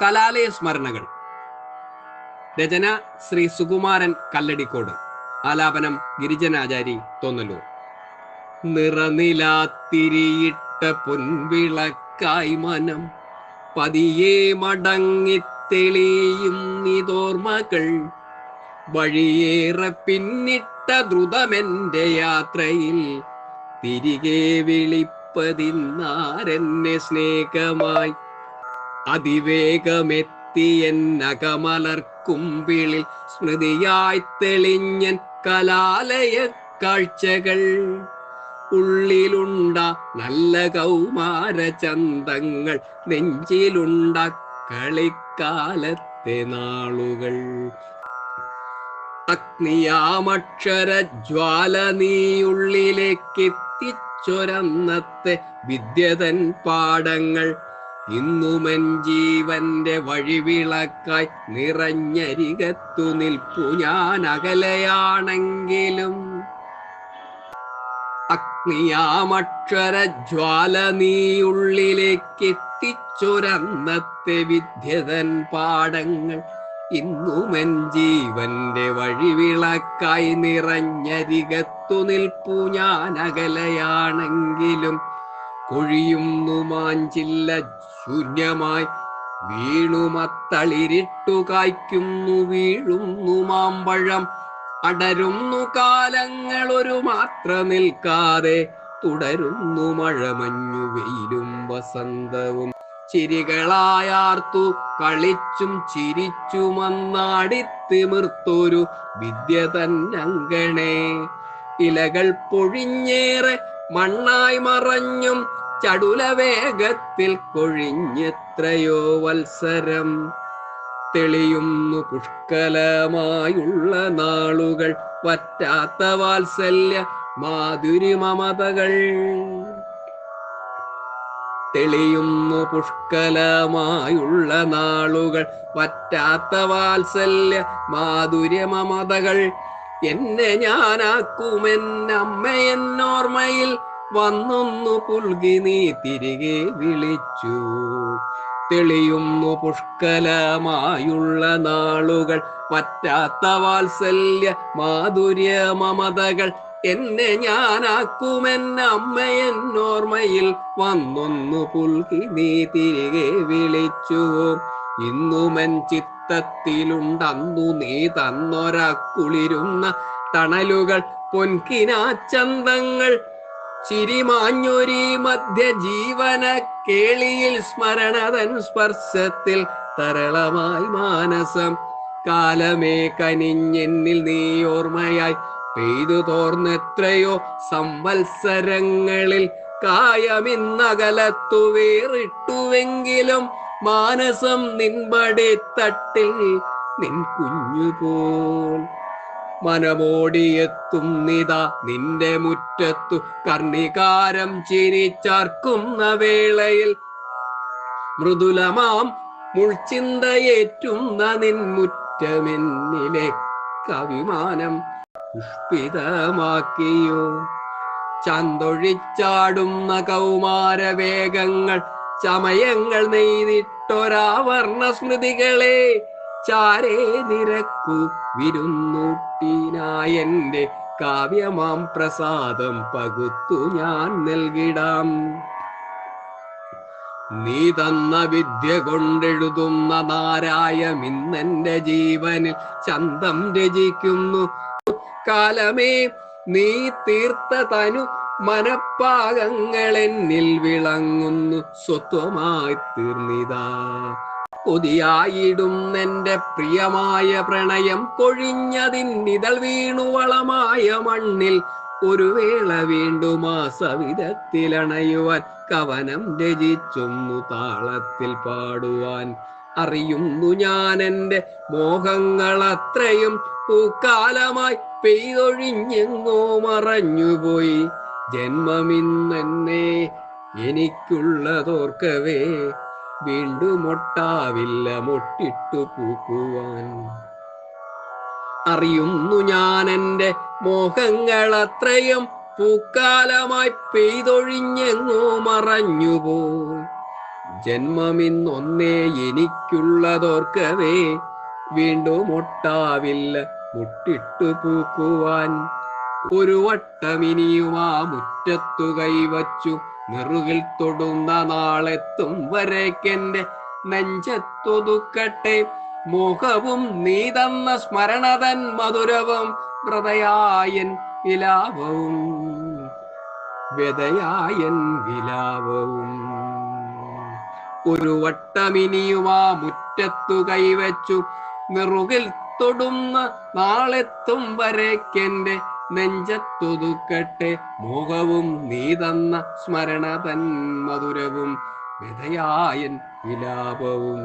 കലാലയ സ്മരണകൾ. രചന ശ്രീ സുകുമാരൻ കല്ലടിക്കോട്. ആലാപനം ഗിരിജനാചാരി തോന്നലൂർ. നിറനിലാത്തിരിയിട്ട പൊൻവിളക്കായി മനം. പതിയെ മടങ്ങി തെളിയും നിതോർമകൾ വഴിയേറെ പിന്നിട്ട ദ്രുതമെന്റെ യാത്രയിൽ. തിരികെ വിളിപ്പതിന്നാരെന്നെ സ്നേഹമായി അതിവേഗമെത്തി എന്നകമലർക്കുമ്പിളിൽ സ്മൃതിയായി തെളിഞ്ഞൻ കലാലയ കാഴ്ചകൾ. ഉള്ളിലുണ്ട നല്ല കൗമാര ചന്തങ്ങൾ നെഞ്ചിലുണ്ട കളിക്കാലത്തെ നാളുകൾ. അഗ്നിയാമക്ഷര ജ്വാല നീയുള്ളിലേക്കെത്തിച്ചൊരന്നത്തെ വിദ്യതൻ പാടങ്ങൾ ഇന്നുമൻ ജീവന്റെ വഴിവിളക്കായി നിറഞ്ഞരികത്തു നിൽപ്പു ഞാൻ അകലെയാണെങ്കിലും. അഗ്നിയാമക്ഷര ജ്വാല നീയുള്ളിലേക്കെത്തിച്ചൊരന്നത്തെ വിദ്യതൻ പാടങ്ങൾ ഇന്നുമൻ ജീവന്റെ വഴിവിളക്കായി നിറഞ്ഞരികത്തു നിൽപ്പു ഞാൻ അകലെയാണെങ്കിലും. കൊഴിയുന്നു മാഞ്ചില്ല ശൂന്യമായി വീണുമത്തളിരിട്ടു കായ്ക്കുന്നു വീഴുന്നു മാമ്പഴം. അടരുന്നു കാലങ്ങൾ ഒരു മാത്ര നിൽക്കാതെ തുടരുന്നു മഴമഞ്ഞു വെയിലും വസന്തവും. ചിരികളായാർത്തു കളിച്ചും ചിരിച്ചുമന്നാടിത്തിമിർത്തൊരു വിദ്യ തന്നങ്കണേ. ഇലകൾ പൊഴിഞ്ഞേറെ മണ്ണായി മറഞ്ഞും ചടുല വേഗത്തിൽ കൊഴിഞ്ഞെത്രയോ വത്സരം. തെളിയുന്നു പുഷ്കലമായുള്ള നാളുകൾ പറ്റാത്ത വാത്സല്യ മാധുരി മമതകൾ. തെളിയുന്നു പുഷ്കലമായുള്ള നാളുകൾ പറ്റാത്ത വാത്സല്യ മാധുര്യ മമതകൾ. എന്നെ ഞാനാക്കുമെന്നമ്മയെന്നോർമ്മയിൽ വന്നൊന്നു പുൽകി നീ തിരികെ വിളിച്ചു. തെളിയുന്നു പുഷ്കലമായുള്ള നാളുകൾ പറ്റാത്ത വാത്സല്യ മാധുര്യ മമതകൾ. എന്നെ ഞാനാക്കുമെന്നമ്മയെന്നോർമ്മയിൽ വന്നൊന്നു പുൽകി നീ തിരികെ വിളിച്ചു. ഇന്നുമൻ ചിത്തത്തിലുണ്ടന്നു നീ തന്നൊരാക്കുളിരുന്ന തണലുകൾ പൊൻകിനാച്ചന്തങ്ങൾ ചിരിമാഞ്ഞൊരി മധ്യ ജീവന കേളിയിൽ സ്മരണതൻ സ്പർശത്തിൽ തരളമായി മാനസം. കാലമേ കനിഞ്ഞെന്നിൽ നീ ഓർമ്മയായി. പെയ്തു തോർന്നെത്രയോ സംവത്സരങ്ങളിൽ കായമിന്നകലത്തു വേറിട്ടുവെങ്കിലും മാനസം നിൻപടി തട്ടിൽ നിൻ കുഞ്ഞുപോൽ. മനമോടിയെത്തും നിത നിന്റെ മുറ്റത്തു കർണികാരം ചിരിച്ചാർക്കുന്ന വേളയിൽ. മൃദുലമാം മുൾച്ചിന്തയേറ്റുന്ന നിൻമുറ്റമെന്നിലെ കവിമാനം പുഷ്പിതമാക്കിയോ? ചന്തൊഴിച്ചാടുന്ന കൗമാരവേഗങ്ങൾ ചമയങ്ങൾ നെയ്തിട്ടൊരാവർണ സ്മൃതികളെ ചാരേ നിരക്കു വിരുന്നൂട്ടിനായന്റെ കാവ്യമാം പ്രസാദം പകുത്തു ഞാൻ നൽകിടാം. നീ തന്ന വിദ്യ കൊണ്ടെഴുതുന്ന നാരായമിന്നെന്റെ ജീവനിൽ ചന്തം രചിക്കുന്നു. കാലമേ നീ തീർത്ത തനു മനപ്പാകങ്ങൾ എന്നിൽ വിളങ്ങുന്നു. സ്വത്വമായി തീർന്നിതാ. കൊതിയായിടും എന്റെ പ്രിയമായ പ്രണയം കൊഴിഞ്ഞതിന്നിതൾ വീണു വീണുവളമായ മണ്ണിൽ. ഒരു വേള വീണ്ടും ആ സവിധത്തിലണയുവാൻ കവനം രചിച്ചൊന്നു താളത്തിൽ പാടുവാൻ. അറിയുന്നു ഞാൻ എന്റെ മോഹങ്ങൾ അത്രയും പൂക്കാലമായി പെയ്തൊഴിഞ്ഞെങ്ങോ മറഞ്ഞുപോയി. ജന്മമിന്നെന്നെ എനിക്കുള്ളതോർക്കവേ വീണ്ടും ഒട്ടാവില്ല മൊട്ടിട്ടു പൂക്കുവാൻ. അറിയുന്നു ഞാൻ എന്റെ മോഹങ്ങൾ അത്രയും പൂക്കാലമായി പെയ്തൊഴിഞ്ഞെങ്ങോ മറഞ്ഞുപോയി ജന്മമിന്നൊന്നേ എനിക്കുള്ളതോർക്കവേ വീണ്ടും ഒട്ടാവില്ല മുട്ടിട്ടു പൂക്കുവാൻ. ഒരു വട്ടമിനിയും ആ മുറ്റത്തു കൈവച്ചു. നെറുകിൽ തൊടുന്ന നാളെത്തും വരേക്കെന്റെ നെഞ്ചത്തൊതുക്കട്ടെ മോഹവും നീ തന്ന സ്മരണതൻ മധുരവും ഹൃദയായൻ വിലാപവും. വ്യതയായൻ വിലാപവും. ഒരു വട്ടമിനിയും ആ മുറ്റത്തു കൈവച്ചു. നെറുകിൽ തൊടുന്ന നാളെത്തും വരേക്കെന്റെ നെഞ്ചത്തൊതുക്കട്ടെ. മോഹവും നീ തന്ന സ്മരണ തൻ മധുരവും വിധയായൻ വിലാപവും.